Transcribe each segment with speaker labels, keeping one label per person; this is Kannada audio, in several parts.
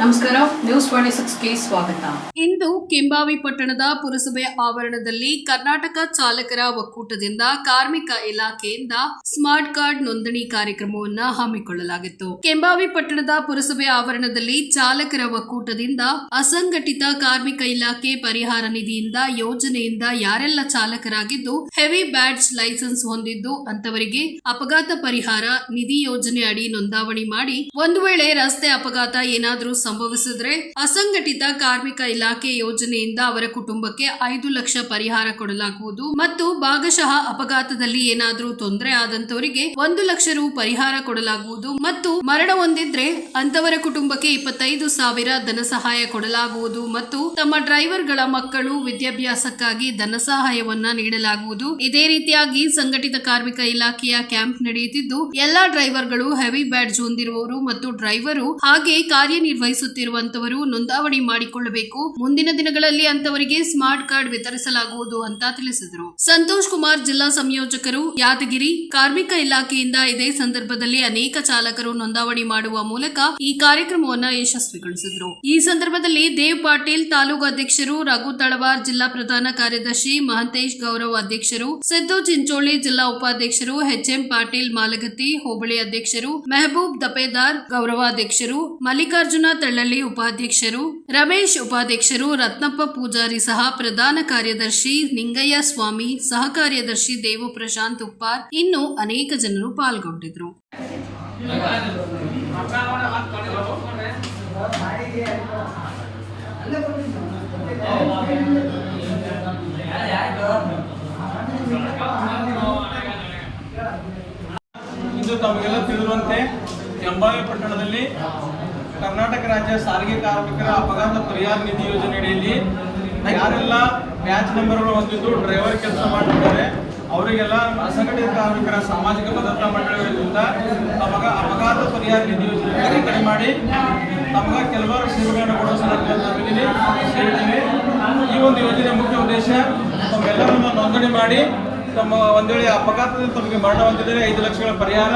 Speaker 1: ನಮಸ್ಕಾರ ನ್ಯೂಸ್ ಟ್ವೆಂಟಿ ಸಿಕ್ಸ್ಗೆ ಸ್ವಾಗತ. ಇಂದು ಕೆಂಬಾವಿ ಪಟ್ಟಣದ ಪುರಸಭೆ ಆವರಣದಲ್ಲಿ ಕರ್ನಾಟಕ ಚಾಲಕರ ಒಕ್ಕೂಟದಿಂದ ಕಾರ್ಮಿಕ ಇಲಾಖೆಯಿಂದ ಸ್ಮಾರ್ಟ್ ಕಾರ್ಡ್ ನೋಂದಣಿ ಕಾರ್ಯಕ್ರಮವನ್ನು ಹಮ್ಮಿಕೊಳ್ಳಲಾಗಿತ್ತು. ಕೆಂಬಾವಿ ಪಟ್ಟಣದ ಪುರಸಭೆ ಆವರಣದಲ್ಲಿ ಚಾಲಕರ ಒಕ್ಕೂಟದಿಂದ ಅಸಂಘಟಿತ ಕಾರ್ಮಿಕ ಇಲಾಖೆ ಪರಿಹಾರ ನಿಧಿಯಿಂದ ಯೋಜನೆಯಿಂದ ಯಾರೆಲ್ಲ ಚಾಲಕರಾಗಿದ್ದು ಹೆವಿ ಬ್ಯಾಡ್ಜ್ ಲೈಸೆನ್ಸ್ ಹೊಂದಿದ್ದು ಅಂತವರಿಗೆ ಅಪಘಾತ ಪರಿಹಾರ ನಿಧಿ ಯೋಜನೆ ಅಡಿ ನೋಂದಾವಣಿ ಮಾಡಿ ಒಂದು ವೇಳೆ ರಸ್ತೆ ಅಪಘಾತ ಏನಾದರೂ ಸಂಭವಿಸಿದ್ರೆ ಅಸಂಘಟಿತ ಕಾರ್ಮಿಕ ಇಲಾಖೆ ಯೋಜನೆಯಿಂದ ಅವರ ಕುಟುಂಬಕ್ಕೆ ಐದು ಲಕ್ಷ ಪರಿಹಾರ ಕೊಡಲಾಗುವುದು. ಮತ್ತು ಭಾಗಶಃ ಅಪಘಾತದಲ್ಲಿ ಏನಾದರೂ ತೊಂದರೆ ಆದಂತವರಿಗೆ ಒಂದು ಲಕ್ಷ ರು ಪರಿಹಾರ ಕೊಡಲಾಗುವುದು. ಮತ್ತು ಮರಣ ಹೊಂದಿದ್ರೆ ಅಂತವರ ಕುಟುಂಬಕ್ಕೆ ಇಪ್ಪತ್ತೈದು ಸಾವಿರ ಧನ ಸಹಾಯ ಕೊಡಲಾಗುವುದು. ಮತ್ತು ತಮ್ಮ ಡ್ರೈವರ್ಗಳ ಮಕ್ಕಳು ವಿದ್ಯಾಭ್ಯಾಸಕ್ಕಾಗಿ ಧನ ಸಹಾಯವನ್ನ ನೀಡಲಾಗುವುದು. ಇದೇ ರೀತಿಯಾಗಿ ಸಂಘಟಿತ ಕಾರ್ಮಿಕ ಇಲಾಖೆಯ ಕ್ಯಾಂಪ್ ನಡೆಯುತ್ತಿದ್ದು, ಎಲ್ಲಾ ಡ್ರೈವರ್ಗಳು ಹೆವಿ ಬ್ಯಾಡ್ಜ್ ಹೊಂದಿರುವವರು ಮತ್ತು ಡ್ರೈವರು ಹಾಗೆ ಕಾರ್ಯನಿರ್ವಹಿಸುತ್ತಿರುವಂತವರು ನೋಂದಾವಣಿ ಮಾಡಿಕೊಳ್ಳಬೇಕು. ಮುಂದಿನ ದಿನಗಳಲ್ಲಿ ಅಂತವರಿಗೆ ಸ್ಮಾರ್ಟ್ ಕಾರ್ಡ್ ವಿತರಿಸಲಾಗುವುದು ಅಂತ ತಿಳಿಸಿದರು. ಸಂತೋಷ್ ಕುಮಾರ್ ಜಿಲ್ಲಾ ಸಂಯೋಜಕರು ಯಾದಗಿರಿ ಕಾರ್ಮಿಕ ಇಲಾಖೆಯಿಂದ ಇದೇ ಸಂದರ್ಭದಲ್ಲಿ ಅನೇಕ ಚಾಲಕರು ನೋಂದಾವಣಿ ಮಾಡುವ ಮೂಲಕ ಈ ಕಾರ್ಯಕ್ರಮವನ್ನ ಯಶಸ್ವಿಗೊಳಿಸಿದರು. ಈ ಸಂದರ್ಭದಲ್ಲಿ ದೇವ್ ಪಾಟೀಲ್ ತಾಲೂಕು ಅಧ್ಯಕ್ಷರು, ರಘು ತಳವಾರ್ ಜಿಲ್ಲಾ ಪ್ರಧಾನ ಕಾರ್ಯದರ್ಶಿ, ಮಹಂತೇಶ್ ಗೌರವ್ ಅಧ್ಯಕ್ಷರು, ಸಿದ್ದು ಚಿಂಚೋಳಿ ಜಿಲ್ಲಾ ಉಪಾಧ್ಯಕ್ಷರು ಎಚ್ಎಂ ಪಾಟೀಲ್ ಮಾಲಗತ್ತಿ, ಹೋಬಳಿ ಅಧ್ಯಕ್ಷರು, ಮೆಹಬೂಬ್ ದಪೇದಾರ್ ಗೌರವಾಧ್ಯಕ್ಷರು, ಮಲ್ಲಿಕಾರ್ಜುನ ತಳ್ಳಳ್ಳಿ ಉಪಾಧ್ಯಕ್ಷರು, ರಮೇಶ್ ಉಪಾಧ್ಯಕ್ಷರು, ರತ್ನಪ್ಪ ಪೂಜಾರಿ ಸಹ ಪ್ರಧಾನ ಕಾರ್ಯದರ್ಶಿ ನಿಂಗಯ್ಯ ಸ್ವಾಮಿ, ಸಹ ಕಾರ್ಯದರ್ಶಿ ದೇವು ಪ್ರಶಾಂತ್ ಉಪ್ಪಾರ್ ಇನ್ನು ಅನೇಕ ಜನರು ಪಾಲ್ಗೊಂಡಿದ್ರು.
Speaker 2: ಇಂದು ತಮಗೆಲ್ಲ ತಿಳಿದಿರುವಂತೆ ಕೆಂಬಾವಿ ಪಟ್ಟಣದಲ್ಲಿ ಕರ್ನಾಟಕ ರಾಜ್ಯ ಸಾರಿಗೆ ಕಾರ್ಮಿಕರ ಅಪಘಾತ ಪರಿಹಾರ ನಿಧಿ ಯೋಜನೆ ಅಡಿಯಲ್ಲಿ ಯಾರೆಲ್ಲ ಬ್ಯಾಚ್ ನಂಬರ್ ಹೊಂದಿದ್ದು, ಡ್ರೈವರ್ ಕೆಲಸ ಮಾಡಿದ್ದಾರೆ ಅವರಿಗೆಲ್ಲ ಅಸಂಘಟಿತ ಕಾರ್ಮಿಕರ ಸಾಮಾಜಿಕ ಭದ್ರತಾ ಮಂಡಳಿಗಳಿಂದ ತಮಗ ಅಪಘಾತ ಪರಿಹಾರ ನಿಧಿ ಯೋಜನೆ ಕಡಿಮೆ ಮಾಡಿ, ತಮಗ ಕೆಲವಾರು ಸೇವೆಗಳನ್ನು ಕೊಡೋ ಸಲುವಾಗಿ ಈ ಒಂದು ಯೋಜನೆ ಮುಖ್ಯ ಉದ್ದೇಶ, ತಮ್ಮೆಲ್ಲರನ್ನು ನೋಂದಣಿ ಮಾಡಿ ತಮ್ಮ ಒಂದು ವೇಳೆ ಅಪಘಾತದಲ್ಲಿ ತಮಗೆ ಮರಣ ಹೊಂದಿದರೆ ಐದು ಲಕ್ಷಗಳ ಪರಿಹಾರ.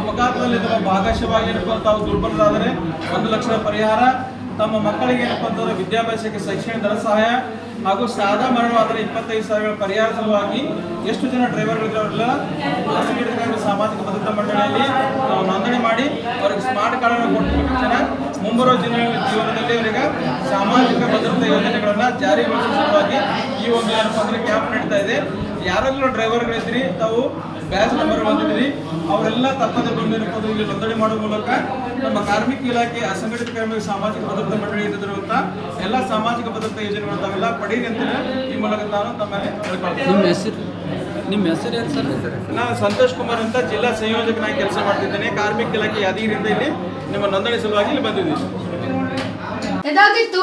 Speaker 2: ಅಪಘಾತದಲ್ಲಿ ತಮ್ಮ ಭಾಗಶವಾಗಿ ಏನಪ್ಪ ತಾವು ದುರ್ಬಲರಾದರೆ ಒಂದು ಲಕ್ಷದ ಪರಿಹಾರ. ತಮ್ಮ ಮಕ್ಕಳಿಗೆ ಏನಪ್ಪ ಅಂತಂದ್ರೆ ವಿದ್ಯಾಭ್ಯಾಸಕ್ಕೆ ಶೈಕ್ಷಣಿಕ ಧನ ಸಹಾಯ ಹಾಗೂ ಸಾದಾ ಮರಣವಾದರೆ ಇಪ್ಪತ್ತೈದು ಸಾವಿರ ಪರಿಹಾರ ಸಲುವಾಗಿ ಎಷ್ಟು ಜನ ಡ್ರೈವರ್ಗಳಿದ್ರು ಅವರೆಲ್ಲ? ಸಾಮಾಜಿಕ ಭದ್ರತಾ ಮಂಡಳಿಯಲ್ಲಿ ನಾವು ನೋಂದಣಿ ಮಾಡಿ ಅವರಿಗೆ ಸ್ಮಾರ್ಟ್ ಕಾರ್ಡನ್ನು ಕೊಟ್ಟು ತಕ್ಷಣ ಮುಂಬರುವ ದಿನ ಜೀವನದಲ್ಲಿ ಅವರಿಗೆ ಸಾಮಾಜಿಕ ಭದ್ರತಾ ಯೋಜನೆಗಳನ್ನು ಜಾರಿಗೊಳಿಸುವ ಸಲುವಾಗಿ ಈ ಒಂದು ಏನಪ್ಪ ಅಂದ್ರೆ ಕ್ಯಾಂಪ್ ನಡೀತಾ ಇದೆ. ಯಾರೆಲ್ಲ ಡ್ರೈವರ್ಗಳಿದ್ರಿ ತಾವು ಬ್ಯಾಚ್ ನಂಬರ್ ಹೊಂದಿದ್ರಿ ಅವರೆಲ್ಲ ತಪ್ಪದೆ ಬಂದಿರಬಹುದು ಇಲ್ಲಿ ನೋಂದಣಿ ಮಾಡುವ ಮೂಲಕ ನಮ್ಮ ಕಾರ್ಮಿಕ ಇಲಾಖೆ ಅಸಂಘಟಿತ ಕಾರ್ಮಿಕ ಸಾಮಾಜಿಕ ಭದ್ರತಾ ಮಂಡಳಿ ಇರುವಂತ ಎಲ್ಲ ಸಾಮಾಜಿಕ ಭದ್ರತಾ ಯೋಜನೆಗಳು ತಾವೆಲ್ಲ ಪಡೀರಿ ಅಂತ ಈ ಮೂಲಕ ನಾನು ತಮ್ಮಲ್ಲಿ ಹೇಳ್ಕೊಳ್ತೀನಿ.
Speaker 3: ನಿಮ್ಮ ಹೆಸರು? ನಿಮ್ಮ ಹೆಸರು ಏನು ಸರ್?
Speaker 2: ನಾನು ಸಂತೋಷ್ ಕುಮಾರ್ ಅಂತ ಜಿಲ್ಲಾ ಸಂಯೋಜಕನಾಗಿ ಕೆಲಸ ಮಾಡ್ತಿದ್ದೇನೆ. ಕಾರ್ಮಿಕ ಇಲಾಖೆ ಯಾದಗಿರಿಯಿಂದ ಇಲ್ಲಿ ನಿಮ್ಮ ನೋಂದಣಿ ಸಲುವಾಗಿ ಇಲ್ಲಿ ಬಂದಿದ್ದೀನಿ.
Speaker 1: ಇದಾಗಿತ್ತು.